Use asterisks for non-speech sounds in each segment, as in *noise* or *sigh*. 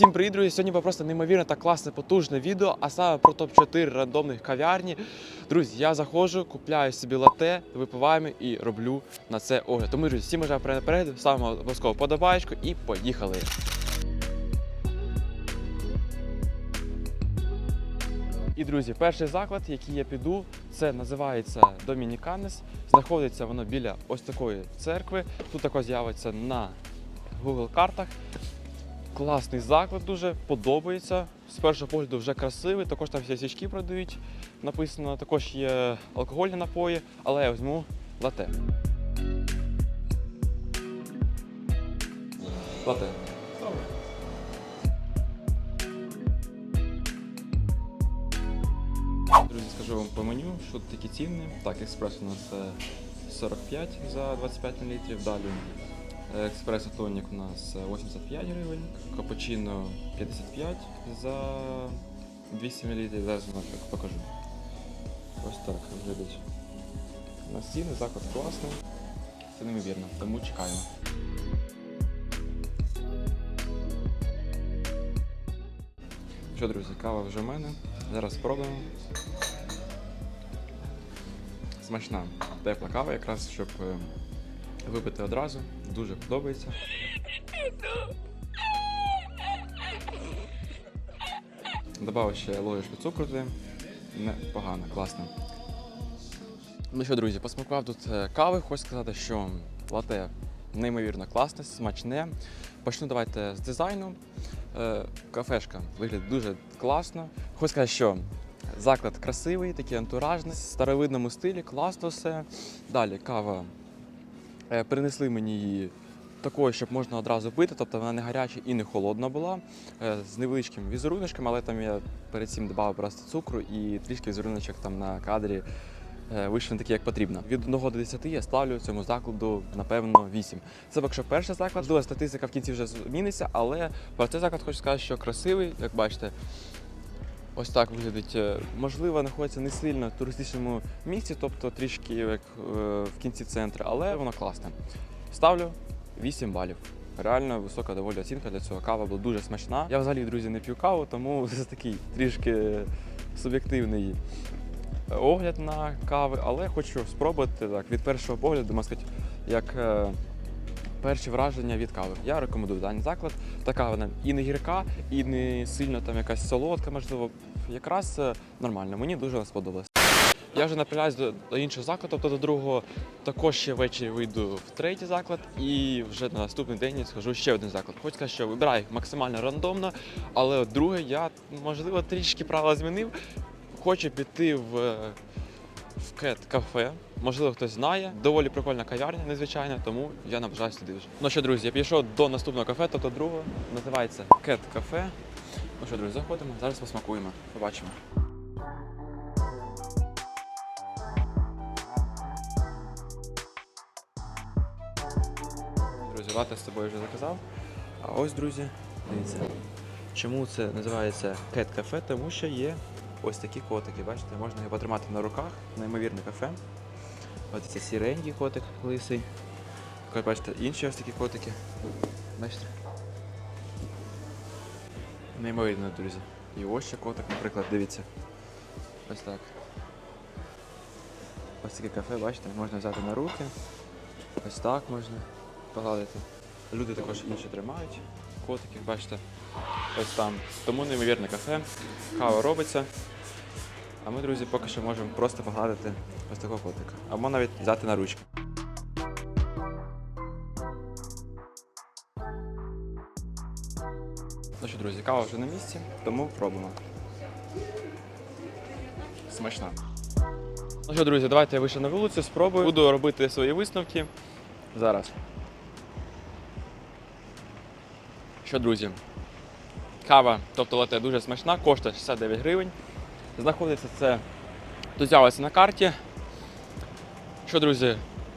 Всім привіт, друзі! Сьогодні буде просто неймовірно та класне потужне відео, а саме про топ-4 рандомних кав'ярні. Друзі, я заходжу, купляю собі лате, випиваємо і роблю на це огляд. Тому, друзі, всім бажаю перед перегляду, ставимо обов'язково подобаєчку і поїхали. І друзі, перший заклад, який я піду, це називається Домініканес. Знаходиться воно біля ось такої церкви. Тут також з'явиться на Google картах. Класний заклад дуже подобається. З першого погляду вже красивий. Також там всі свічки продають. Написано, також є алкогольні напої, але я візьму лате. Лате. Друзі, скажу вам по меню, що тут такі ціни. Так, експрес у нас е, 45 за 25 мл. Далі е, експресо тонік у нас е, 85 гривень, капучино 55 за 200 мл. Зараз вам покажу. Ось так виглядить. На ціни заклад класний. Це неймовірно, тому чекаємо. Що, друзі, кава вже в мене. Зараз спробуємо. Смачна тепла кава, якраз щоб е, випити одразу. Дуже подобається. Добавив ще ложечку цукру туди. Непогано, класно. Ну що, друзі, посмакував тут е, кави. Хочу сказати, що лате неймовірно класне, смачне. Почну давайте з дизайну. Е, Кафешка виглядає дуже класно. Хочу сказати, що заклад красивий, такий антуражний, в старовидному стилі, класно все. Далі кава. Е, Принесли мені її такою, щоб можна одразу пити, тобто вона не гаряча і не холодна була, е, з невеличким візеруночком, але там я перед цим додав просто цукру і трішки візеруночок там на кадрі е, вийшли такі, як потрібно. Від 1 до 10 я ставлю цьому закладу, напевно, 8. Це якщо перший заклад, можливо, статистика в кінці вже зміниться, але про цей заклад хочу сказати, що красивий, як бачите. Ось так виглядить. Е, Можливо, знаходиться не сильно в туристичному місці, тобто трішки як е, в кінці центру, але воно класне. Ставлю 8 балів. Реально висока доволі оцінка для цього. Кава була дуже смачна. Я взагалі, друзі, не п'ю каву, тому *laughs* це такий трішки суб'єктивний огляд на кави, але хочу спробувати так від першого погляду, можна сказати, як е, перші враження від кави. Я рекомендую даний заклад. Така вона і не гірка, і не сильно там якась солодка, можливо, якраз е, нормально. Мені дуже сподобалось. Я вже направляюсь до, іншого закладу, тобто до другого. Також ще ввечері вийду в третій заклад і вже на наступний день схожу ще один заклад. Хочу сказати, що вибираю максимально рандомно, але друге я, можливо, трішки правила змінив. Хочу піти в, е, в кет кафе. Можливо, хтось знає. Доволі прикольна кав'ярня, незвичайна, тому я наближаюсь туди вже. Ну що, друзі, я підійшов до наступного кафе, тобто другого. Називається Кет Кафе. Ну що, друзі, заходимо, зараз посмакуємо. Побачимо. Друзі, лати з собою вже заказав. А ось, друзі, дивіться. Чому це називається Кет Кафе? Тому що є ось такі котики. Бачите, можна його потримати на руках. Неймовірне кафе. Ось це сіренький котик лисий. Також бачите, інші ось такі котики. Бачите? Неймовірно, друзі. І ось ще котик, наприклад, дивіться. Ось так. Ось таке кафе, бачите, можна взяти на руки. Ось так можна погладити. Люди також інші тримають. Котиків, бачите, ось там. Тому неймовірне кафе. Кава робиться. А ми, друзі, поки що можемо просто погладити ось такого котика. Або навіть взяти на ручки. Ну що, друзі, кава вже на місці, тому пробуємо. Смачна. Ну що, друзі, давайте я вийшов на вулицю, спробую. Буду робити свої висновки зараз. Що, друзі, кава, тобто лате дуже смачна, коштує 69 гривень. Знаходиться це тут з'явилося на карті. Що, друзі,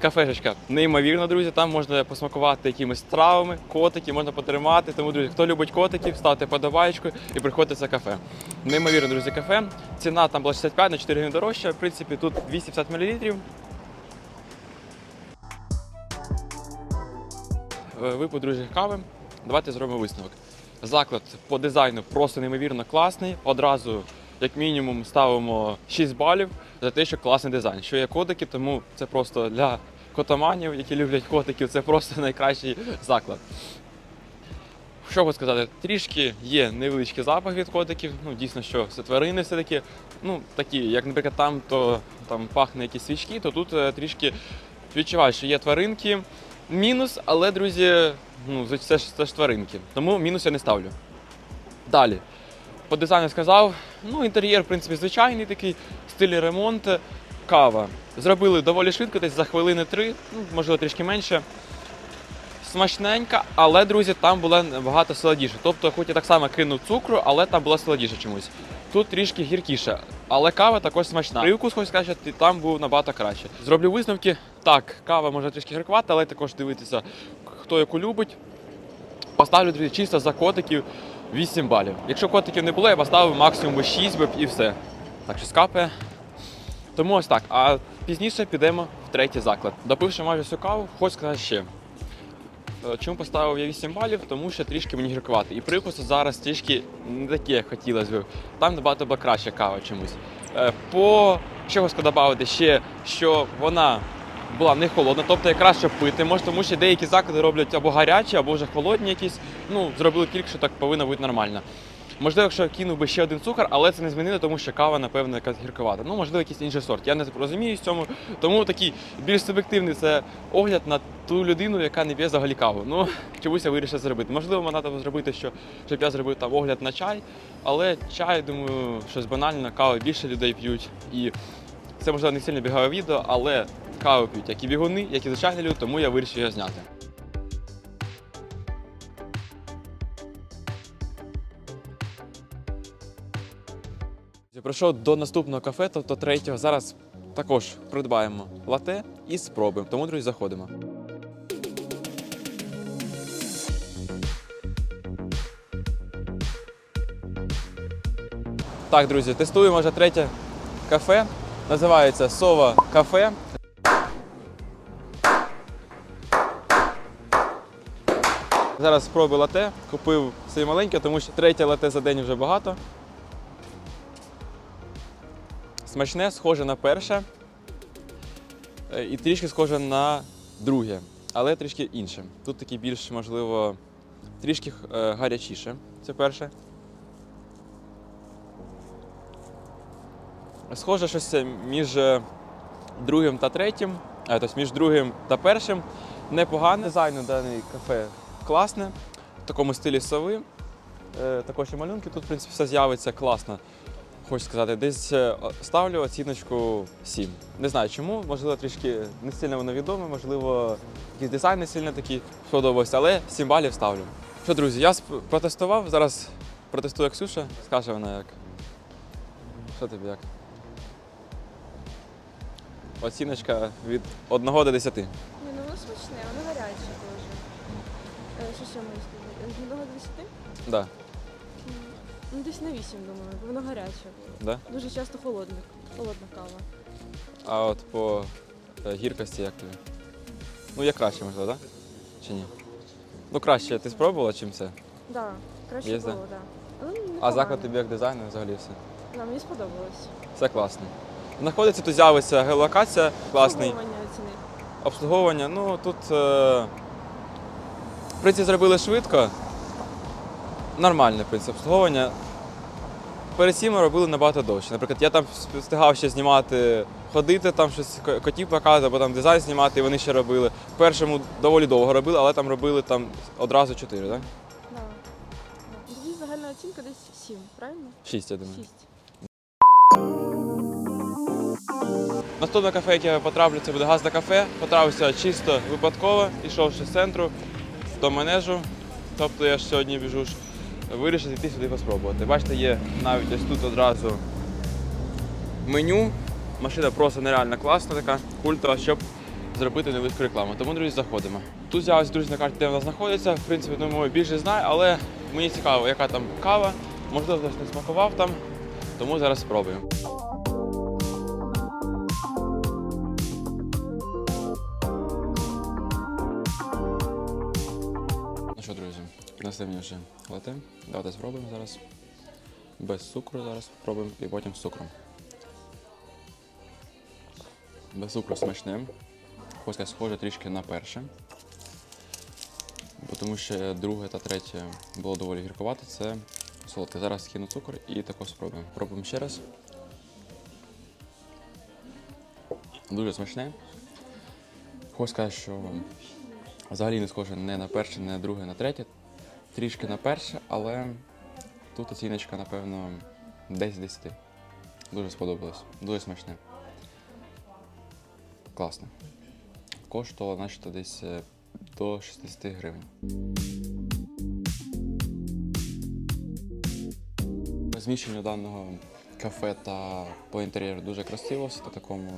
кафешечка неймовірна, друзі. Там можна посмакувати якимись травами, котики можна потримати. Тому, друзі, хто любить котиків, ставте подобаєчку і приходьте це кафе. Неймовірне, друзі, кафе. Ціна там була 65 на 4 гривні дорожча. В принципі, тут 250 мл. Випив, друзі, кави. Давайте зробимо висновок. заклад по дизайну просто неймовірно класний. Одразу, як мінімум, ставимо 6 балів за те, що класний дизайн. Що є котики, тому це просто для котоманів, які люблять котиків, це просто найкращий заклад. Що хочу сказати, трішки є невеличкий запах від котиків. Ну, дійсно, що це тварини все-таки. Ну, такі, як, наприклад, там, то там пахне якісь свічки, то тут е, трішки відчуваю, що є тваринки. Мінус, але, друзі, ну, це ж, це ж тваринки. Тому мінус я не ставлю. Далі. По дизайну сказав. Ну, інтер'єр, в принципі, звичайний такий, стилі ремонт, кава. Зробили доволі швидко, десь за хвилини три, ну, можливо, трішки менше. Смачненька, але, друзі, там була набагато солодіше. Тобто, хоч я так само кинув цукру, але там була солодіше чомусь. Тут трішки гіркіше, але кава також смачна. Привкус, хочу сказати, що там був набагато краще. Зроблю висновки. Так, кава може трішки гіркувати, але також дивитися, хто яку любить. Поставлю чисто за котиків 8 балів. Якщо котиків не було, я поставив максимум 6 би і все. Так що скапає. Тому ось так. А пізніше підемо в третій заклад. Допивши майже всю каву, хочу сказати ще. Е, Чому поставив я 8 балів? Тому що трішки мені гіркувати. І привкус зараз трішки не такі, як хотілося б. Там набагато була краща кава чомусь. Е, По хочу додати ще, що вона була не холодна, тобто якраз щоб пити. Може, тому що деякі заклади роблять або гарячі, або вже холодні якісь. Ну, зробили кілька, що так повинно бути нормально. Можливо, якщо кинув би ще один цукор, але це не змінило, тому що кава, напевно, якась гірковата. Ну, можливо, якийсь інший сорт. Я не розумію з цьому. Тому такий більш суб'єктивний це огляд на ту людину, яка не п'є взагалі каву. Ну, *laughs* чомусь я вирішив зробити. Можливо, вона там зробити, що, щоб я зробив там огляд на чай, але чай, думаю, щось банальне, кави більше людей п'ють. І це можливо не сильно бігаве відео, але каву п'ють як і бігуни, як і звичайні люди, тому я вирішив його зняти. Прийшов до наступного кафе, тобто третього. Зараз також придбаємо лате і спробуємо. Тому, друзі, заходимо. Так, друзі, тестуємо вже третє кафе. Називається Сова кафе. Зараз спробую лате. Купив собі маленьке, тому що третє лате за день вже багато. Смачне, схоже на перше. Е, І трішки схоже на друге, але трішки інше. Тут такі більш, можливо, трішки е, гарячіше. Це перше. Схоже, щось між е, другим та третім, а, тобто між другим та першим. Непогане. Дизайн у даний кафе класне, в такому стилі сови. Також і малюнки тут, в принципі, все з'явиться класно. Хочу сказати, десь е, ставлю оціночку 7. Не знаю чому, можливо, трішки не сильно воно відоме, можливо, якийсь дизайн не сильно такий сподобався, але 7 балів ставлю. Що, друзі, я протестував, зараз протестує Ксюша, скаже вона як. Що тобі як? Оціночка від 1 до 10. Ні, ну воно смачне, воно гаряче дуже. Е, Що ще можу сказати? З одного до десяти? Да. Ну десь на вісім, думаю, бо воно гаряче. Да? Дуже часто холодна, холодна кава. А от по е, гіркості як тобі? Ну, є краще, можливо, так? Да? Чи ні? Ну, краще ти спробувала, чим це? Да, краще Є, було, да? так. Да. Але А заклад тобі як дизайнер взагалі все? Да, мені сподобалось. Все класно. Знаходиться тут з'явиться геолокація, класний. Обслуговування оціни. Обслуговування, ну тут е, в принципі зробили швидко. Нормальне в принципі, обслуговування. Перед цим робили набагато довше. Наприклад, я там встигав ще знімати, ходити, там щось котів показувати, або там дизайн знімати, і вони ще робили. Першому доволі довго робили, але там робили там одразу чотири, так? Да. Тоді загальна оцінка десь сім, правильно? Шість, я думаю. Шість. Наступне кафе, яке я потраплю, це буде газда кафе. Потрапився чисто випадково, йшовши з центру до манежу. Тобто я ж сьогодні біжу вирішив йти сюди поспробувати. Бачите, є навіть ось тут одразу меню. Машина просто нереально класна, така культова, щоб зробити невеличку рекламу. Тому, друзі, заходимо. Тут з'явилися друзі на карті, де вона знаходиться. В принципі, думаю, більше знаю, але мені цікаво, яка там кава. Можливо, хтось не смакував там, тому зараз спробуємо. Ну що, друзі, Вже лате. Давайте спробуємо зараз. Без цукру зараз спробуємо і потім з цукром. Без цукру смачне. Хоч я схоже трішки на перше. Бо Тому що друге та третє було доволі гіркувато. Це солодке. Зараз кину цукор і також спробуємо. Пробуємо ще раз. Дуже смачне. Хочу сказати, що взагалі не схоже не на перше, не на друге, на третє. Трішки на перше, але тут оціночка, напевно, 10 10. Дуже сподобалось. Дуже смачне. Класно. Коштувало, начебто, десь е, до 60 гривень. Розміщення даного кафе та по інтер'єру дуже красиво, в такому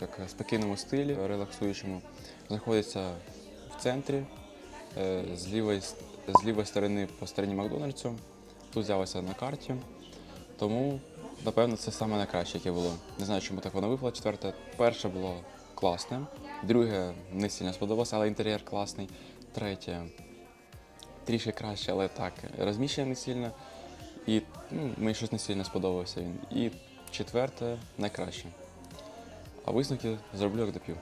як спокійному стилі, релаксуючому. Знаходиться в центрі, з лівої, з лівої сторони по стороні Макдональдсу. Тут з'явився на карті. Тому, напевно, це саме найкраще, яке було. Не знаю, чому так воно випало. Четверте, перше було класне. Друге не сильно сподобалося, але інтер'єр класний. Третє трішки краще, але так, розміщення не сильно. І ну, мені щось не сильно сподобався він. І четверте найкраще. А висновки зроблю, як доп'ю.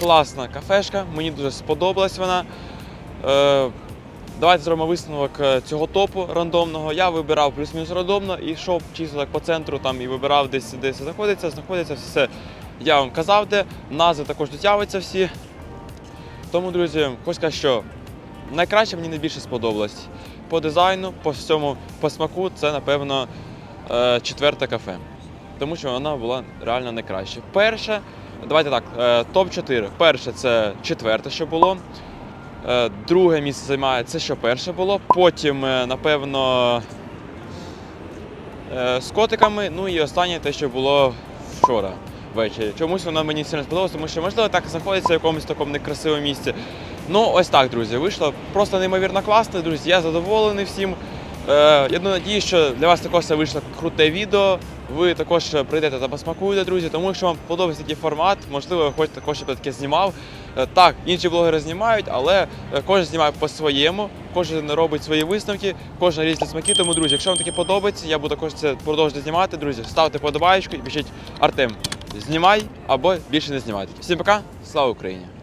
Класна кафешка, мені дуже сподобалась вона. Е, давайте зробимо висновок е, цього топу рандомного. Я вибирав плюс-мінус рандомно і йшов чисто так по центру там і вибирав десь, де це знаходиться, знаходиться все. Я вам казав, де назви також тут з'являться всі. Тому, друзі, хочу сказати, що найкраще мені найбільше сподобалось. По дизайну, по всьому, по смаку, це, напевно, е, четверте кафе. Тому що вона була реально найкраще. Перше, давайте так, е, топ-4. Перше це четверте, що було. Е, Друге місце займає це, що перше було. Потім, е, напевно, з котиками. Ну і останнє те, що було вчора ввечері. Чомусь воно мені сильно сподобалося, тому що, можливо, так знаходиться в якомусь такому некрасивому місці. Ну, ось так, друзі, вийшло просто неймовірно класно, друзі. Я задоволений всім. Я надію, що для вас також це вийшло круте відео. Ви також прийдете та посмакуєте, друзі. Тому якщо вам подобається такий формат, можливо, ви хочете також, щоб таке знімав. Е, Так, інші блогери знімають, але е, кожен знімає по-своєму, кожен робить свої висновки, кожен різні смаки. Тому, друзі, якщо вам таке подобається, я буду також це продовжувати знімати. Друзі, ставте подобаєчку і пишіть Артем, знімай або більше не знімайте. Всім пока, слава Україні!